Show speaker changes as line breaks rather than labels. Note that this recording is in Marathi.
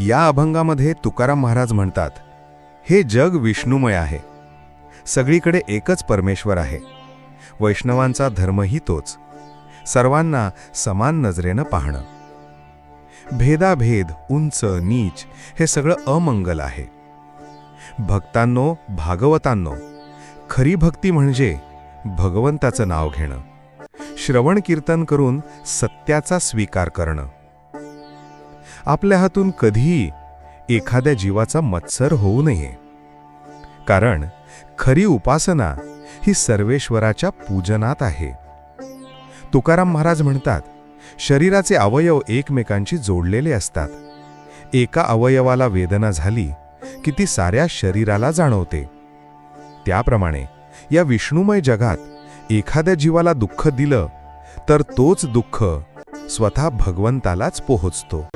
या अभंगामध्ये तुकाराम महाराज म्हणतात हे जग विष्णुमय आहे. सगळीकडे एकच परमेश्वर आहे. वैष्णवांचा धर्मही तोच. सर्वांना समान नजरेनं पाहणं. भेदाभेद उंच नीच हे सगळं अमंगल आहे. भक्तांनो भागवतांनो खरी भक्ती म्हणजे भगवंताचं नाव घेणं. श्रवण कीर्तन करून सत्याचा स्वीकार करणं. आपल्या हातून कधीही एखाद्या जीवाचा मत्सर होऊ नये. कारण खरी उपासना ही सर्वेश्वराच्या पूजनात आहे. तुकाराम महाराज म्हणतात शरीराचे अवयव एकमेकांशी जोडलेले असतात. एका अवयवाला वेदना झाली की ती साऱ्या शरीराला जाणवते. त्याप्रमाणे या विष्णुमय जगात एखाद्या जीवाला दुःख दिलं तर तोच दुःख स्वतः भगवंतालाच पोहोचतो.